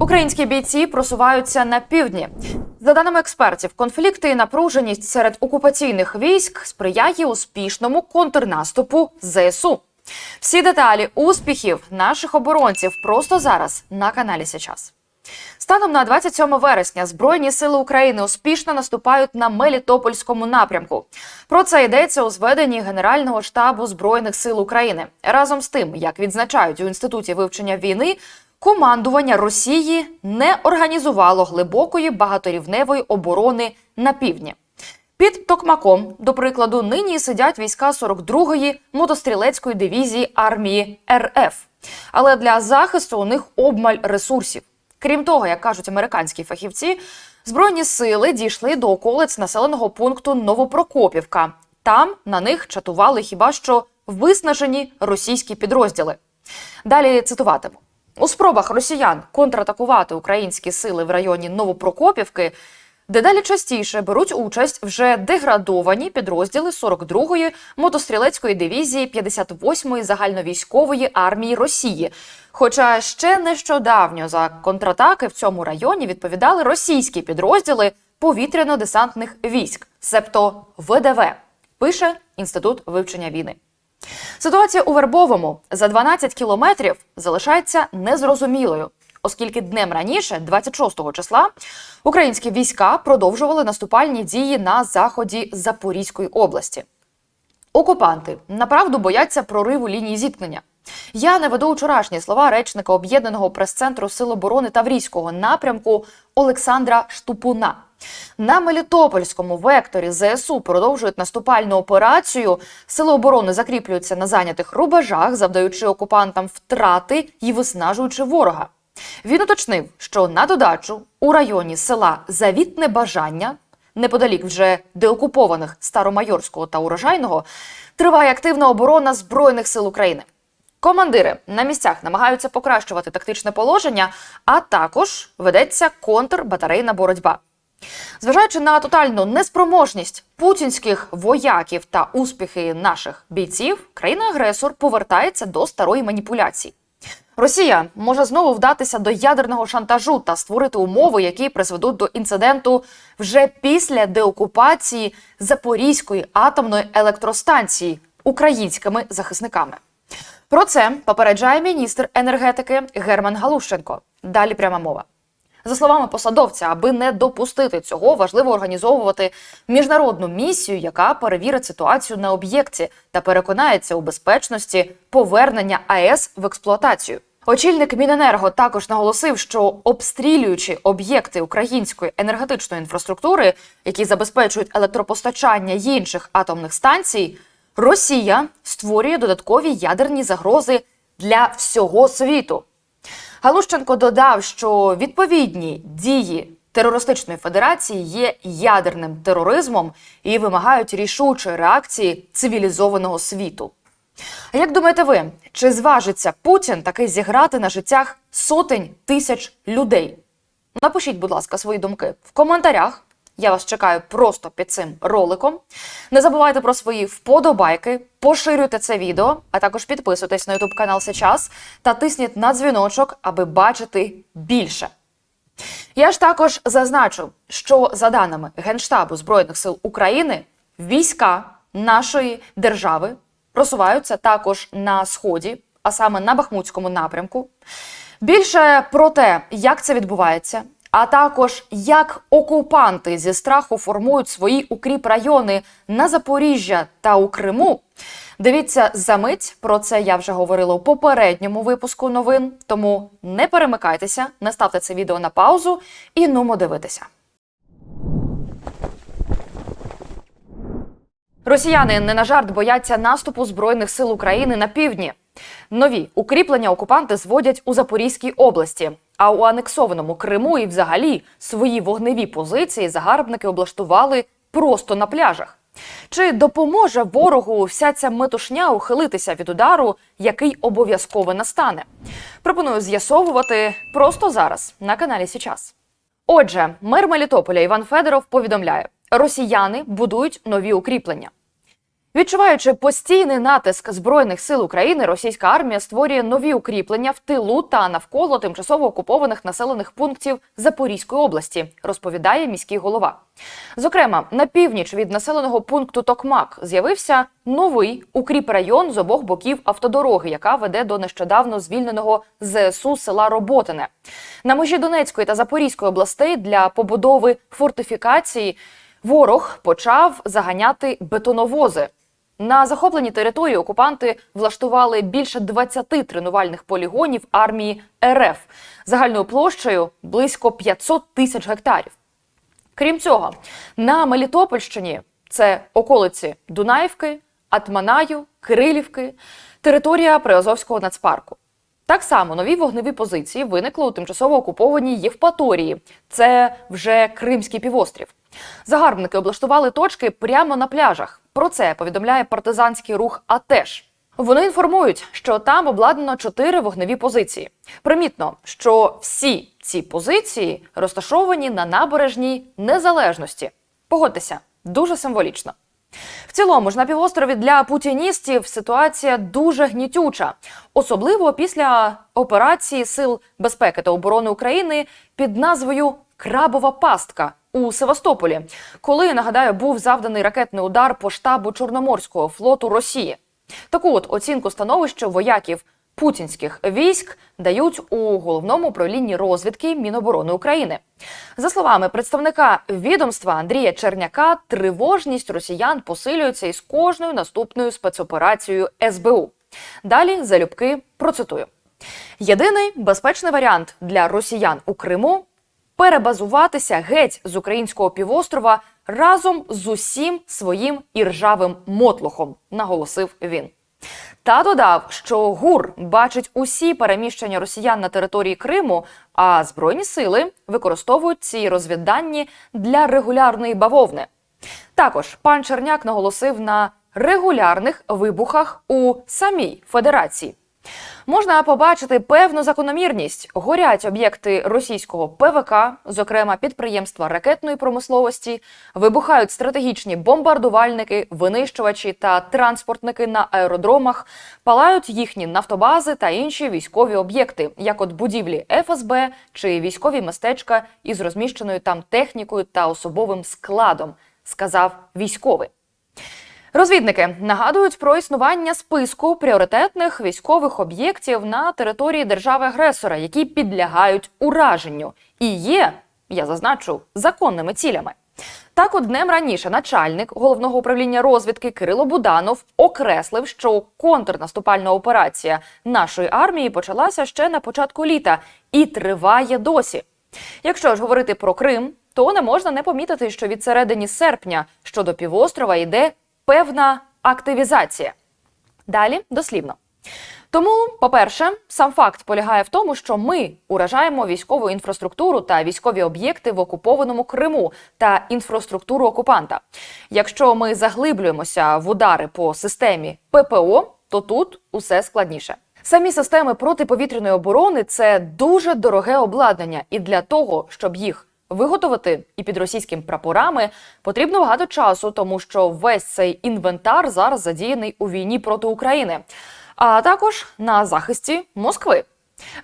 Українські бійці просуваються на півдні. За даними експертів, конфлікти і напруженість серед окупаційних військ сприяє успішному контрнаступу ЗСУ. Всі деталі успіхів наших оборонців просто зараз на каналі Січас. Станом на 27 вересня Збройні сили України успішно наступають на Мелітопольському напрямку. Про це йдеться у зведенні Генерального штабу Збройних сил України. Разом з тим, як відзначають у інституті вивчення війни, командування Росії не організувало глибокої багаторівневої оборони на півдні. Під Токмаком, до прикладу, нині сидять війська 42-ї мотострілецької дивізії армії РФ. Але для захисту у них обмаль ресурсів. Крім того, як кажуть американські фахівці, збройні сили дійшли до околиць населеного пункту Новопрокопівка. Там на них чатували хіба що виснажені російські підрозділи. Далі цитуватиму. У спробах росіян контратакувати українські сили в районі Новопрокопівки дедалі частіше беруть участь вже деградовані підрозділи 42-ї мотострілецької дивізії 58-ї загальновійськової армії Росії. Хоча ще нещодавно за контратаки в цьому районі відповідали російські підрозділи повітряно-десантних військ, себто ВДВ, пише Інститут вивчення війни. Ситуація у Вербовому за 12 кілометрів залишається незрозумілою, оскільки днем раніше, 26 числа, українські війська продовжували наступальні дії на заході Запорізької області. Окупанти направду бояться прориву лінії зіткнення. Я наведу вчорашні слова речника об'єднаного прес-центру Сил оборони Таврійського напрямку Олександра Штупуна. На Мелітопольському векторі ЗСУ продовжують наступальну операцію. Сили оборони закріплюються на зайнятих рубежах, завдаючи окупантам втрати і виснажуючи ворога. Він уточнив, що на додачу у районі села Завітне Бажання, неподалік вже деокупованих Старомайорського та Урожайного, триває активна оборона Збройних сил України. Командири на місцях намагаються покращувати тактичне положення, а також ведеться контрбатарейна боротьба. Зважаючи на тотальну неспроможність путінських вояків та успіхи наших бійців, країна-агресор повертається до старої маніпуляції. Росія може знову вдатися до ядерного шантажу та створити умови, які призведуть до інциденту вже після деокупації Запорізької атомної електростанції українськими захисниками. Про це попереджає міністр енергетики Герман Галущенко. Далі пряма мова. За словами посадовця, аби не допустити цього, важливо організовувати міжнародну місію, яка перевірить ситуацію на об'єкті та переконається у безпечності повернення АЕС в експлуатацію. Очільник Міненерго також наголосив, що обстрілюючи об'єкти української енергетичної інфраструктури, які забезпечують електропостачання інших атомних станцій, Росія створює додаткові ядерні загрози для всього світу. Галущенко додав, що відповідні дії терористичної федерації є ядерним тероризмом і вимагають рішучої реакції цивілізованого світу. Як думаєте ви, чи зважиться Путін таки зіграти на життях сотень тисяч людей? Напишіть, будь ласка, свої думки в коментарях. Я вас чекаю просто під цим роликом. Не забувайте про свої вподобайки, поширюйте це відео, а також підписуйтесь на YouTube канал Сейчас та тисніть на дзвіночок, аби бачити більше. Я ж також зазначу, що за даними Генштабу Збройних сил України, війська нашої держави просуваються також на сході, а саме на Бахмутському напрямку. Більше про те, як це відбувається, а також як окупанти зі страху формують свої укріп райони на Запоріжжя та у Криму. Дивіться за мить. Про це я вже говорила у попередньому випуску новин. Тому не перемикайтеся, не ставте це відео на паузу і нумо дивитися. Росіяни не на жарт бояться наступу збройних сил України на півдні. Нові укріплення окупанти зводять у Запорізькій області. А у анексованому Криму і взагалі свої вогневі позиції загарбники облаштували просто на пляжах. Чи допоможе ворогу вся ця метушня ухилитися від удару, який обов'язково настане? Пропоную з'ясовувати просто зараз на каналі Січас. Отже, мер Мелітополя Іван Федоров повідомляє: росіяни будують нові укріплення. Відчуваючи постійний натиск збройних сил України, російська армія створює нові укріплення в тилу та навколо тимчасово окупованих населених пунктів Запорізької області, розповідає міський голова. Зокрема, на північ від населеного пункту Токмак з'явився новий укріпрайон з обох боків автодороги, яка веде до нещодавно звільненого ЗСУ села Роботине. На межі Донецької та Запорізької областей для побудови фортифікації ворог почав заганяти бетоновози. На захопленій території окупанти влаштували більше 20 тренувальних полігонів армії РФ загальною площею близько 500 тисяч гектарів. Крім цього, на Мелітопольщині це околиці Дунаївки, Атманаю, Кирилівки, територія Приазовського нацпарку. Так само нові вогневі позиції виникли у тимчасово окупованій Євпаторії. Це вже Кримський півострів. Загарбники облаштували точки прямо на пляжах. Про це повідомляє партизанський рух АТЕШ. Вони інформують, що там обладнано чотири вогневі позиції. Примітно, що всі ці позиції розташовані на набережній незалежності. Погодьтеся, дуже символічно. В цілому ж на півострові для путіністів ситуація дуже гнітюча, особливо після операції Сил безпеки та оборони України під назвою Крабова пастка у Севастополі, коли нагадаю був завданий ракетний удар по штабу Чорноморського флоту Росії. Таку от оцінку становища вояків путінських військ дають у головному управлінні розвідки Міноборони України. За словами представника відомства Андрія Черняка, тривожність росіян посилюється із кожною наступною спецоперацією СБУ. Далі залюбки процитую: єдиний безпечний варіант для росіян у Криму перебазуватися геть з українського півострова разом з усім своїм іржавим мотлохом, наголосив він. Та додав, що ГУР бачить усі переміщення росіян на території Криму, а збройні сили використовують ці розвіддані для регулярної бавовни. Також пан Черняк наголосив на регулярних вибухах у самій федерації. Можна побачити певну закономірність. Горять об'єкти російського ПВК, зокрема підприємства ракетної промисловості, вибухають стратегічні бомбардувальники, винищувачі та транспортники на аеродромах, палають їхні нафтобази та інші військові об'єкти, як от будівлі ФСБ чи військові містечка із розміщеною там технікою та особовим складом, сказав військовий. Розвідники нагадують про існування списку пріоритетних військових об'єктів на території держави-агресора, які підлягають ураженню, і є, я зазначу, законними цілями. Так, от днем раніше начальник головного управління розвідки Кирило Буданов окреслив, що контрнаступальна операція нашої армії почалася ще на початку літа і триває досі. Якщо ж говорити про Крим, то не можна не помітити, що від середини серпня щодо півострова йде певна активізація. Далі дослівно. Тому, по-перше, сам факт полягає в тому, що ми уражаємо військову інфраструктуру та військові об'єкти в окупованому Криму та інфраструктуру окупанта. Якщо ми заглиблюємося в удари по системі ППО, то тут усе складніше. Самі системи протиповітряної оборони це дуже дороге обладнання, і для того, щоб їх Виготовити і під російськими прапорами потрібно багато часу, тому що весь цей інвентар зараз задіяний у війні проти України, а також на захисті Москви.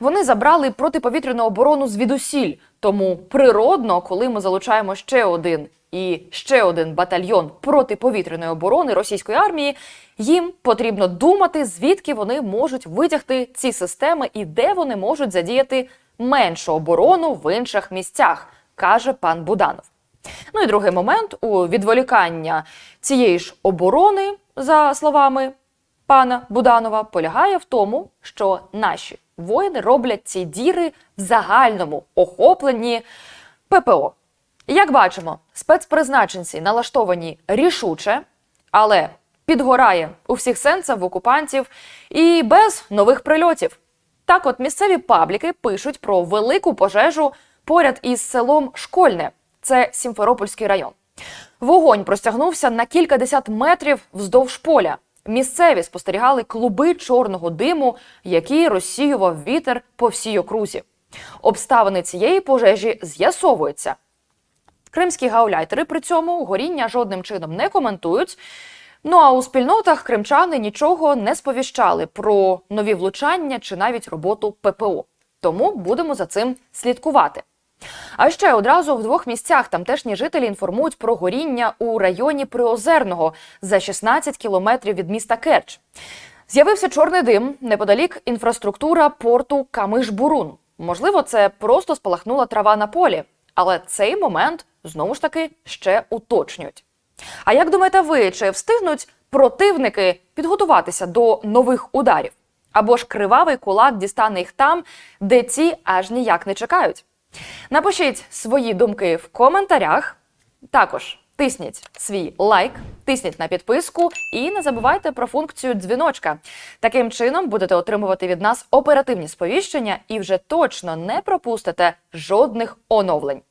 Вони забрали протиповітряну оборону звідусіль. Тому природно, коли ми залучаємо ще один і ще один батальйон протиповітряної оборони російської армії, їм потрібно думати, звідки вони можуть витягти ці системи і де вони можуть задіяти меншу оборону в інших місцях каже пан Буданов. Ну і другий момент у відволікання цієї ж оборони, за словами пана Буданова, полягає в тому, що наші воїни роблять ці діри в загальному охопленні ППО. Як бачимо, спецпризначенці налаштовані рішуче, але підгорає у всіх сенсах в окупантів і без нових прильотів. Так, от місцеві пабліки пишуть про велику пожежу поряд із селом Школьне, це Сімферопольський район. Вогонь простягнувся на кілька десят метрів вздовж поля. Місцеві спостерігали клуби чорного диму, які розсіював вітер по всій окрузі. Обставини цієї пожежі з'ясовуються. Кримські гауляйтери при цьому горіння жодним чином не коментують. Ну а у спільнотах кримчани нічого не сповіщали про нові влучання чи навіть роботу ППО. Тому будемо за цим слідкувати. А ще одразу в двох місцях тамтешні жителі інформують про горіння у районі Приозерного за 16 кілометрів від міста Керч. З'явився чорний дим неподалік інфраструктура порту Камиш-Бурун. Можливо, це просто спалахнула трава на полі, але цей момент знову ж таки ще уточнюють. А як думаєте ви, чи встигнуть противники підготуватися до нових ударів? Або ж кривавий кулак дістане їх там, де ці аж ніяк не чекають? Напишіть свої думки в коментарях. Також тисніть свій лайк, тисніть на підписку і не забувайте про функцію дзвіночка. Таким чином будете отримувати від нас оперативні сповіщення і вже точно не пропустите жодних оновлень.